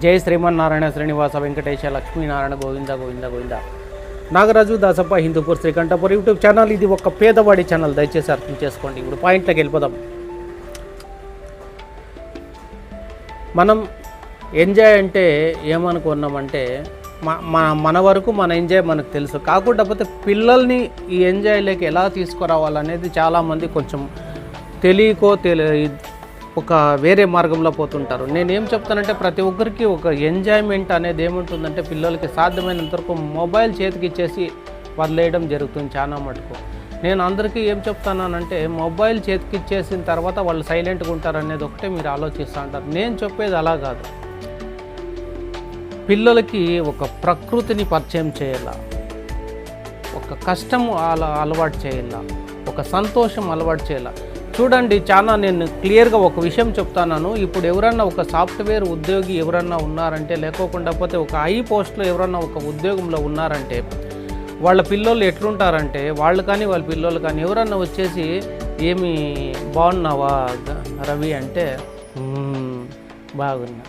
జై Srimannarayana Srinivasa Venkatesha Lakshminarayana Govinda Govinda Govinda. Nagaraju Dasappa Hindupur Srikanthpur YouTube channel. ఇది ఒక పేదవాడి ఛానల్. దయచేసి అర్థం చేసుకోండి. ఇప్పుడు పాయింట్లోకి వెళ్ళిపోదాం. మనం ఎంజాయ్ అంటే ఏమనుకున్నామంటే మన మన వరకు మన ఎంజాయ్ మనకు తెలుసు. కాకపోతే పిల్లల్ని ఈ ఎంజాయ్లోకి ఎలా తీసుకురావాలనేది చాలామంది కొంచెం తెలియకో తెలి ఒక వేరే మార్గంలో పోతుంటారు. నేను ఏం చెప్తానంటే ప్రతి ఒక్కరికి ఒక ఎంజాయ్మెంట్ అనేది ఏముంటుందంటే పిల్లలకి సాధ్యమైనంత వరకు మొబైల్ చేతికి ఇచ్చేసి వదిలేయడం జరుగుతుంది చాలా మటుకు. నేను అందరికీ ఏం చెప్తానంటే మొబైల్ చేతికి ఇచ్చేసిన తర్వాత వాళ్ళు సైలెంట్గా ఉంటారు అనేది ఒకటే మీరు ఆలోచిస్తూ ఉంటారు. నేను చెప్పేది అలా కాదు. పిల్లలకి ఒక ప్రకృతిని పరిచయం చేయాల. ఒక కష్టం అలా అలవాటు చేయాల. ఒక సంతోషం అలవాటు చేయాలి. చూడండి చాలా నేను క్లియర్గా ఒక విషయం చెప్తాను ఇప్పుడు ఎవరన్నా ఒక సాఫ్ట్వేర్ ఉద్యోగి ఎవరన్నా ఉన్నారంటే లేకోకుండా పోతే ఒక ఐ పోస్ట్లో ఎవరన్నా ఒక ఉద్యోగంలో ఉన్నారంటే వాళ్ళ పిల్లలు ఎట్లుంటారంటే వాళ్ళు కానీ వాళ్ళ పిల్లలు కానీ ఎవరన్నా వచ్చేసి ఏమి బాగున్నావా రవి అంటే బాగున్నా.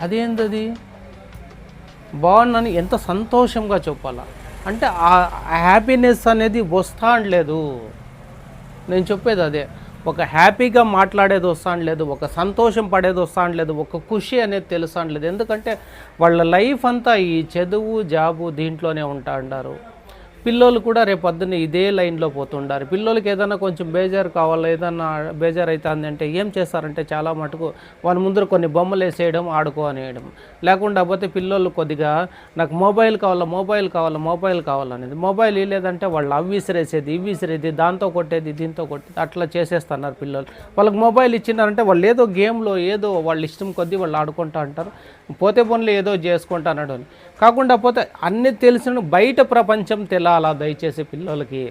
అదేంటది బాగున్నాను ఎంత సంతోషంగా చెప్పాలా? అంటే ఆ హ్యాపీనెస్ అనేది వస్తా లేదు నేను చెప్పేది అదే. ఒక హ్యాపీగా మాట్లాడేది వస్తాను లేదు ఒక సంతోషం పడేది వస్తాను లేదు ఒక ఖుషి అనేది తెలుస్తాను లేదు. ఎందుకంటే వాళ్ళ లైఫ్ అంతా ఈ చదువు జాబు దీంట్లోనే ఉంటా ఉంటారు పిల్లోళ్ళు కూడా రేపు పొద్దున్న ఇదే లైన్లో పోతుండారు. పిల్లోళ్ళకి ఏదైనా కొంచెం బేజారు కావాలా ఏదన్నా బేజారు అవుతుంది అంటే ఏం చేస్తారంటే చాలా మటుకు వాళ్ళ ముందర కొన్ని బొమ్మలు వేసేయడం ఆడుకో అనేయడం. లేకుండా పోతే పిల్లోళ్ళు కొద్దిగా నాకు మొబైల్ కావాలా మొబైల్ కావాలా మొబైల్ కావాలనేది మొబైల్ లేదంటే వాళ్ళు అవి విసిరేసేది ఇవి విసిరేది దాంతో కొట్టేది దీంతో కొట్టేది అట్లా చేసేస్తున్నారు పిల్లలు. వాళ్ళకి మొబైల్ ఇచ్చినారంటే వాళ్ళు ఏదో గేమ్లో ఏదో వాళ్ళ ఇష్టం కొద్దీ వాళ్ళు ఆడుకుంటా అంటారు పోతే పనులు ఏదో చేసుకుంటా అన్నాడు అని. కాకుండా పోతే అన్ని తెలిసిన బయట ప్రపంచం తెలాలా దయచేసి పిల్లలకి.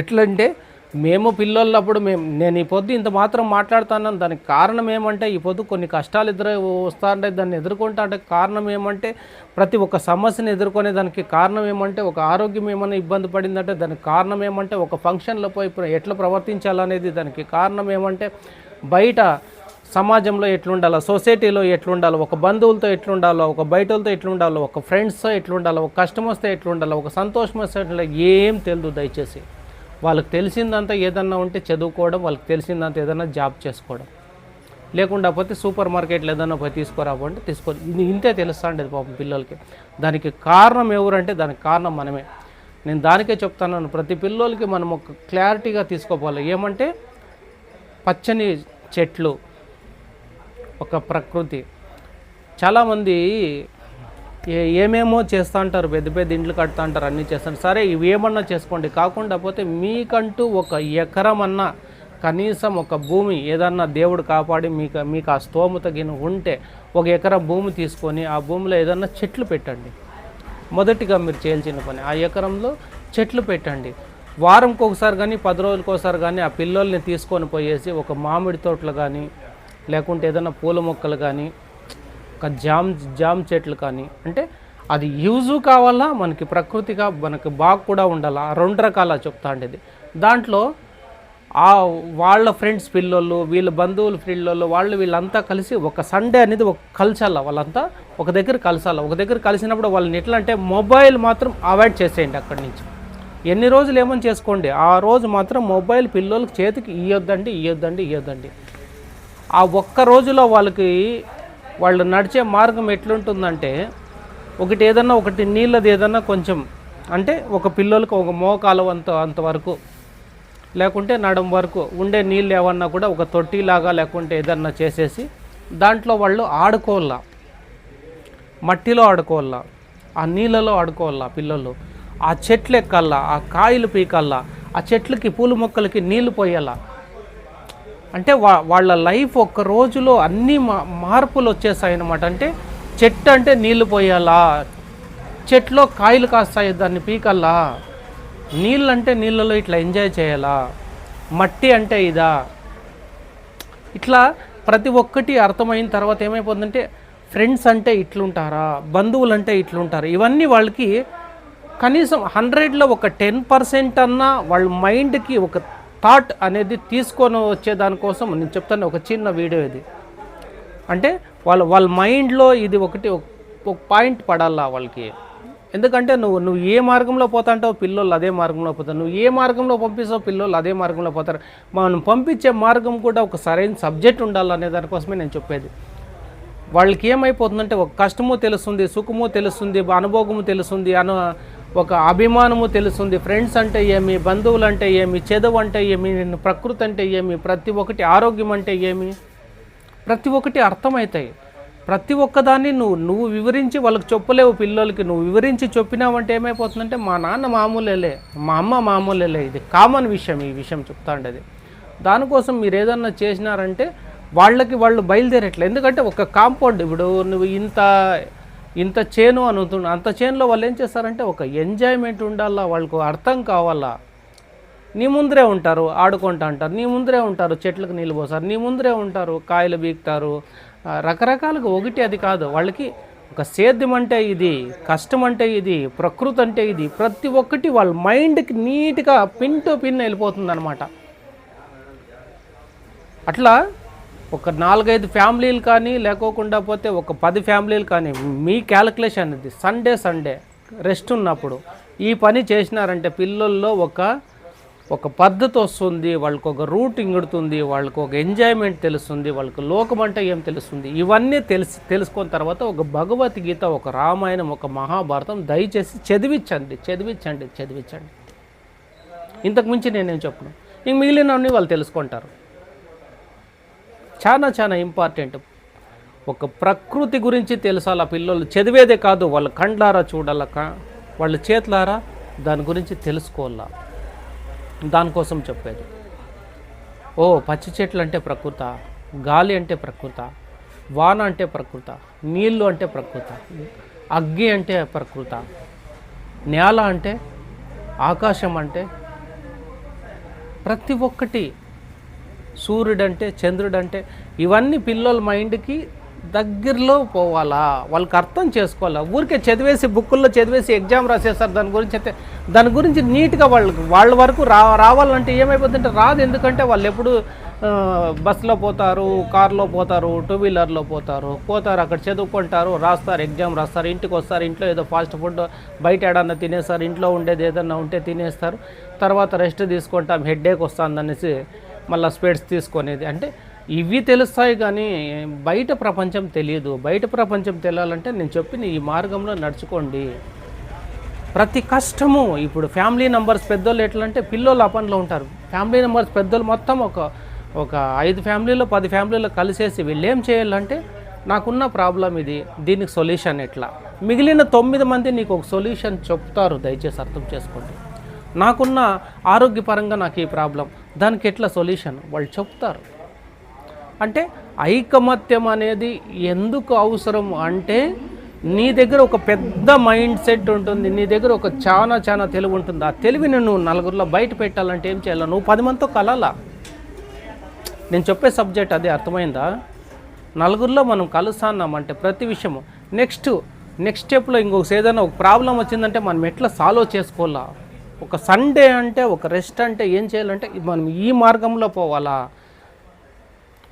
ఎట్లంటే మేము పిల్లలప్పుడు మేము నేను ఈ పొద్దు ఇంత మాత్రం మాట్లాడుతున్నాను. దానికి కారణం ఏమంటే ఈ పొద్దు కొన్ని కష్టాలు ఎదురు వస్తాంటే దాన్ని ఎదుర్కొంటా అంటే కారణం ఏమంటే ప్రతి ఒక్క సమస్యను ఎదుర్కొనే దానికి కారణం ఏమంటే ఒక ఆరోగ్యం ఏమైనా ఇబ్బంది పడిందంటే దానికి కారణం ఏమంటే ఒక ఫంక్షన్లో పోయి ఎట్లా ప్రవర్తించాలనేది దానికి కారణం ఏమంటే బయట సమాజంలో ఎట్లుండాలో సొసైటీలో ఎట్లుండాలో ఒక బంధువులతో ఎట్లుండాలో ఒక బయటలతో ఎట్లుండాలో ఒక ఫ్రెండ్స్తో ఎట్లుండాలో ఒక కష్టం వస్తే ఎట్లుండాలో ఒక సంతోషం వస్తే ఎట్లా ఏం తెలియదు దయచేసి. వాళ్ళకి తెలిసిందంతా ఏదన్నా ఉంటే చదువుకోవడం వాళ్ళకి తెలిసిందంతా ఏదన్నా జాబ్ చేసుకోవడం. లేకుండా పోతే సూపర్ మార్కెట్లో ఏదన్నా పోయి తీసుకురాబోంటే తీసుకో ఇంతే తెలుస్తాండేది పాపం పిల్లలకి. దానికి కారణం ఎవరంటే దానికి కారణం మనమే. నేను దానికే చెప్తాను ప్రతి పిల్లోలకి మనం ఒక క్లారిటీగా తీసుకోపోవాలి. ఏమంటే పచ్చని చెట్లు ఒక ప్రకృతి. చాలామంది ఏ ఏమేమో చేస్తూ ఉంటారు పెద్ద పెద్ద ఇండ్లు కడుతూ ఉంటారు అన్నీ చేస్తారు సరే ఇవి ఏమన్నా చేసుకోండి. కాకుండా పోతే మీకంటూ ఒక ఎకరం అన్నా కనీసం ఒక భూమి ఏదన్నా దేవుడు కాపాడి మీకు మీకు ఆ స్తోమత గిన ఉంటే ఒక ఎకరం భూమి తీసుకొని ఆ భూమిలో ఏదన్నా చెట్లు పెట్టండి. మొదటిగా మీరు చేయాల్సిన పని ఆ ఎకరంలో చెట్లు పెట్టండి. వారంకి ఒకసారి కానీ పది రోజులకోసారి కానీ ఆ పిల్లల్ని తీసుకొని పోయేసి ఒక మామిడి తోటలు కానీ లేకుంటే ఏదైనా పూల మొక్కలు కానీ ఒక జామ్ జామ్ చెట్లు కానీ అంటే అది యూజు కావాలా మనకి ప్రకృతిగా మనకి బాగా కూడా ఉండాలా? ఆ రెండు రకాల చెప్తా ఉండేది. దాంట్లో ఆ వాళ్ళ ఫ్రెండ్స్ పిల్లోళ్ళు వీళ్ళ బంధువుల పిల్లోళ్ళు వాళ్ళు వీళ్ళంతా కలిసి ఒక సండే అనేది ఒక కలిసాల వాళ్ళంతా ఒక దగ్గర కలిసాల ఒక దగ్గర కలిసినప్పుడు వాళ్ళని ఎట్లా అంటే మొబైల్ మాత్రం అవాయిడ్ చేసేయండి అక్కడి నుంచి. ఎన్ని రోజులు ఏమని చేసుకోండి? ఆ రోజు మాత్రం మొబైల్ పిల్లలకు చేతికి ఇయ్యొద్దండి ఇయ్యొద్దండి ఇయ్యొద్దండి. ఆ ఒక్క రోజులో వాళ్ళకి వాళ్ళు నడిచే మార్గం ఎట్లుంటుందంటే ఒకటి ఏదన్నా ఒకటి నీళ్ళది ఏదన్నా కొంచెం అంటే ఒక పిల్లలకు ఒక మోకాలవంత అంత అంతవరకు లేకుంటే నడం వరకు ఉండే నీళ్ళు ఏమన్నా కూడా ఒక తొట్టిలాగా లేకుంటే ఏదన్నా చేసేసి దాంట్లో వాళ్ళు ఆడుకోవాలా. మట్టిలో ఆడుకోవాలా. ఆ నీళ్ళలో ఆడుకోవాలా పిల్లలు ఆ చెట్లు ఎక్కల్లా ఆ కాయలు పీకల్లా ఆ చెట్లకి పూల మొక్కలకి నీళ్ళు పోయాలా. అంటే వా వాళ్ళ లైఫ్ ఒక్క రోజులో అన్ని మా మార్పులు వచ్చేసాయి అనమాట అంటే చెట్టు అంటే నీళ్ళు పోయాలా? చెట్లో కాయలు కాస్తాయి దాన్ని పీకల్లా? నీళ్ళు అంటే నీళ్ళలో ఇట్లా ఎంజాయ్ చేయాలా? మట్టి అంటే ఇదా? ఇట్లా ప్రతి ఒక్కటి అర్థమైన తర్వాత ఏమైపోతుందంటే ఫ్రెండ్స్ అంటే ఇట్లుంటారా? బంధువులు అంటే ఇట్లుంటారు? ఇవన్నీ వాళ్ళకి కనీసం హండ్రెడ్లో ఒక టెన్ పర్సెంట్ అన్నా వాళ్ళ మైండ్కి ఒక థాట్ అనేది తీసుకొని వచ్చే దానికోసం నేను చెప్తాను ఒక చిన్న వీడియో ఇది. అంటే వాళ్ళ వాళ్ళ మైండ్లో ఇది ఒకటి ఒక- పాయింట్ పడాలా వాళ్ళకి? ఎందుకంటే నువ్వు నువ్వు ఏ మార్గంలో పోతాంటావు పిల్లోళ్ళు అదే మార్గంలో పోతారు. నువ్వు ఏ మార్గంలో పంపిస్తావు పిల్లోళ్ళు అదే మార్గంలో పోతారు. మనం పంపించే మార్గం కూడా ఒక సరైన సబ్జెక్ట్ ఉండాలనే దానికోసమే నేను చెప్పేది. వాళ్ళకి ఏమైపోతుందంటే ఒక కష్టము తెలుస్తుంది సుఖము తెలుస్తుంది అనుభోగము తెలుస్తుంది అను ఒక అభిమానము తెలుస్తుంది ఫ్రెండ్స్ అంటే ఏమి? బంధువులు అంటే ఏమి? చెదవు అంటే ఏమి? ప్రకృతి అంటే ఏమి? ప్రతి ఒక్కటి ఆరోగ్యం అంటే ఏమి? ప్రతి ఒక్కటి అర్థమవుతాయి. ప్రతి ఒక్కదాన్ని నువ్వు నువ్వు వివరించి వాళ్ళకి చెప్పలేవు పిల్లలకి. నువ్వు వివరించి చెప్పినావంటే ఏమైపోతుందంటే మా నాన్న మామూలేలే. మా అమ్మ మామూలేలే. ఇది కామన్ విషయం ఈ విషయం చెప్తా ఉండేది దానికోసం మీరు ఏదన్నా చేసినారంటే వాళ్ళకి వాళ్ళు బయలుదేరట్లే. ఎందుకంటే ఒక కాంపౌండ్. ఇప్పుడు నువ్వు ఇంత ఇంత చేను అనుతున్నా అంత చేనులో వాళ్ళు ఏం చేస్తారంటే ఒక ఎంజాయ్మెంట్ ఉండాలా వాళ్ళకు అర్థం కావాలా? నీ ముందరే ఉంటారు ఆడుకుంటా అంటారు నీ ముందరే ఉంటారు చెట్లకు నీళ్ళు పోస్తారు నీ ముందరే ఉంటారు కాయలు బీక్తారు రకరకాలుగా ఒకటి అది కాదు. వాళ్ళకి ఒక సేద్యం అంటే ఇది కష్టం అంటే ఇది ప్రకృతి అంటే ఇది ప్రతి ఒక్కటి వాళ్ళ మైండ్కి నీట్గా పిన్ టు పిన్ వెళ్ళిపోతుంది అనమాట అట్లా ఒక నాలుగైదు ఫ్యామిలీలు కానీ లేకోకుండా పోతే ఒక పది ఫ్యామిలీలు కానీ మీ క్యాలిక్యులేషన్ ఇది. సండే సండే రెస్ట్ ఉన్నప్పుడు ఈ పని చేసినారంటే పిల్లల్లో ఒక ఒక పద్ధతి వస్తుంది వాళ్ళకు ఒక రూట్ ఇంగుడుతుంది వాళ్ళకు ఒక ఎంజాయ్మెంట్ తెలుస్తుంది వాళ్ళకు లోకం అంటే ఏం తెలుస్తుంది? ఇవన్నీ తెలిసి తెలుసుకున్న తర్వాత ఒక భగవద్గీత ఒక రామాయణం ఒక మహాభారతం దయచేసి చదివించండి చదివించండి చదివించండి. ఇంతకుముంచి నేనేం చెప్పను. ఇంక మిగిలినవన్నీ వాళ్ళు తెలుసుకుంటారు. చాలా చాలా ఇంపార్టెంట్. ఒక ప్రకృతి గురించి తెలుసాల పిల్లలు? చదివేదే కాదు వాళ్ళ కండ్లారా చూడాల వాళ్ళ చేతులారా దాని గురించి తెలుసుకోవాలా? దానికోసం చెప్పేది. ఓ పచ్చి చెట్లు అంటే ప్రకృత గాలి అంటే ప్రకృత వాన అంటే ప్రకృత నీళ్ళు అంటే ప్రకృత అగ్గి అంటే ప్రకృత నేల అంటే ఆకాశం అంటే ప్రతి ఒక్కటి సూర్యుడంటే చంద్రుడంటే ఇవన్నీ పిల్లల మైండ్కి దగ్గరలో పోవాలా? వాళ్ళకి అర్థం చేసుకోవాలా? ఊరికే చదివేసి బుక్కుల్లో చదివేసి ఎగ్జామ్ రాసేస్తారు. దాని గురించి అయితే దాని గురించి నీట్గా వాళ్ళకి వాళ్ళ వరకు రా రావాలంటే ఏమైపోతుందంటే రాదు. ఎందుకంటే వాళ్ళు ఎప్పుడు బస్సులో పోతారు కార్లో పోతారు టూ వీలర్లో పోతారు. పోతారు అక్కడ చదువుకుంటారు రాస్తారు ఎగ్జామ్ రాస్తారు ఇంటికి వస్తారు ఇంట్లో ఏదో ఫాస్ట్ ఫుడ్ బయట ఏడన్నా తినేస్తారు ఇంట్లో ఉండేది ఏదన్నా ఉంటే తినేస్తారు. తర్వాత రెస్ట్ తీసుకుంటాం హెడ్ఏక్ వస్తుంది మళ్ళీ స్పెడ్స్ తీసుకునేది. అంటే ఇవి తెలుస్తాయి కానీ బయట ప్రపంచం తెలియదు. బయట ప్రపంచం తెలియాలంటే నేను చెప్పిన ఈ మార్గంలో నడుచుకోండి. ప్రతి కష్టము ఇప్పుడు ఫ్యామిలీ నెంబర్స్ పెద్దోళ్ళు ఎట్లా అంటే పిల్లోళ్ళు అపన్లో ఉంటారు. ఫ్యామిలీ నెంబర్స్ పెద్దోళ్ళు మొత్తం ఒక ఒక ఐదు ఫ్యామిలీలో పది ఫ్యామిలీలో కలిసేసి వీళ్ళు ఏం చేయాలంటే నాకున్న ప్రాబ్లం ఇది. దీనికి సొల్యూషన్ ఎట్లా? మిగిలిన తొమ్మిది మంది నీకు ఒక సొల్యూషన్ చెప్తారు. దయచేసి అర్థం చేసుకోండి. నాకున్న ఆరోగ్యపరంగా నాకు ఈ ప్రాబ్లం. దానికి ఎట్లా సొల్యూషన్? వాళ్ళు చెప్తారు. అంటే ఐకమత్యం అనేది ఎందుకు అవసరం అంటే నీ దగ్గర ఒక పెద్ద మైండ్ సెట్ ఉంటుంది నీ దగ్గర ఒక చాలా చాలా తెలివి ఉంటుంది. ఆ తెలివిని నువ్వు నలుగురిలో బయట పెట్టాలంటే ఏం చేయాలి? నువ్వు పది మందితో కలాలా. నేను చెప్పే సబ్జెక్ట్ అది అర్థమైందా? నలుగురిలో మనం కలుస్తున్నామంటే ప్రతి విషయము. నెక్స్ట్ నెక్స్ట్ స్టెప్లో ఇంకొక ఏదైనా ఒక ప్రాబ్లం వచ్చిందంటే మనం ఎట్లా సాల్వ్ చేసుకోవాలా? ఒక సండే అంటే ఒక రెస్ట్ అంటే ఏం చేయాలంటే మనం ఈ మార్గంలో పోవాలా?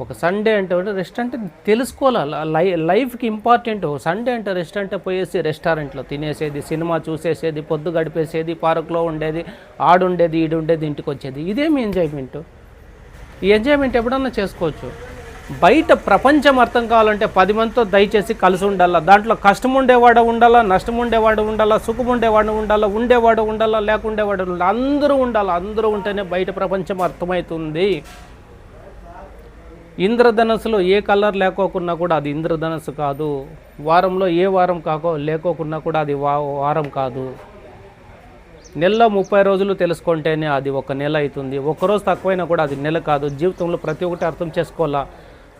ఒక సండే అంటే రెస్ట్ అంటే తెలుసుకోవాలి? లై లైఫ్కి ఇంపార్టెంట్ సండే అంటే రెస్ట్ అంటే పోయేసి రెస్టారెంట్లో తినేసేది సినిమా చూసేసేది పొద్దు గడిపేసేది పార్కులో ఉండేది ఆడుండేది ఈడుండేది ఇంటికి వచ్చేది. ఇదేమి ఎంజాయ్మెంట్ ఈ ఎంజాయ్మెంట్ ఎప్పుడన్నా చేసుకోవచ్చు? బయట ప్రపంచం అర్థం కావాలంటే పది మందితో దయచేసి కలిసి ఉండాలా? దాంట్లో కష్టం ఉండేవాడు ఉండాలా? నష్టం ఉండేవాడు ఉండాలా? సుఖం ఉండేవాడు ఉండాలా? ఉండేవాడు ఉండాలా? లేకుండేవాడు ఉండాలా? అందరూ ఉండాలా? అందరూ ఉంటేనే బయట ప్రపంచం అర్థమవుతుంది. ఇంద్రధనస్సులో ఏ కలర్ లేకోకున్నా కూడా అది ఇంద్రధనస్సు కాదు. వారంలో ఏ వారం కాకో లేకోకున్నా కూడా అది వా వారం కాదు. నెలలో ముప్పై రోజులు తెలుసుకుంటేనే అది ఒక నెల అవుతుంది. ఒకరోజు తక్కువైనా కూడా అది నెల కాదు. జీవితంలో ప్రతి ఒక్కటి అర్థం చేసుకోవాలా?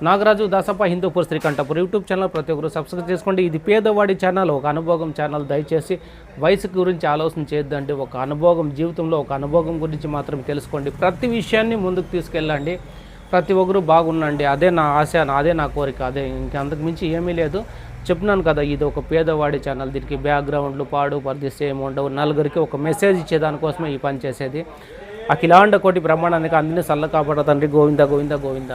Nagaraju Dasappa Hindupur Srikanthpur YouTube channel. ప్రతి ఒక్కరు సబ్స్క్రైబ్ చేసుకోండి. ఇది పేదవాడి ఛానల్. ఒక అనుభవం ఛానల్ దయచేసి వయసు గురించి ఆలోచన చేయొద్దండి. ఒక అనుభవం జీవితంలో ఒక అనుభవం గురించి మాత్రం తెలుసుకోండి. ప్రతి విషయాన్ని ముందుకు తీసుకెళ్ళండి. ప్రతి ఒక్కరు బాగుండండి. అదే నా ఆశ అదే నా కోరిక అదే ఇంకా మించి ఏమీ లేదు. చెప్పినాను కదా ఇది ఒక పేదవాడి ఛానల్. దీనికి బ్యాక్గ్రౌండ్లు పాడు పరిధిస్తే ఏమి ఉండవు. నలుగురికి ఒక మెసేజ్ ఇచ్చే దానికోసమే ఈ పని చేసేది. అఖిలాండ కోటి బ్రహ్మాండానికి అందరినీ సల్ల కాపాడ తండ్రి గోవింద గోవింద గోవింద.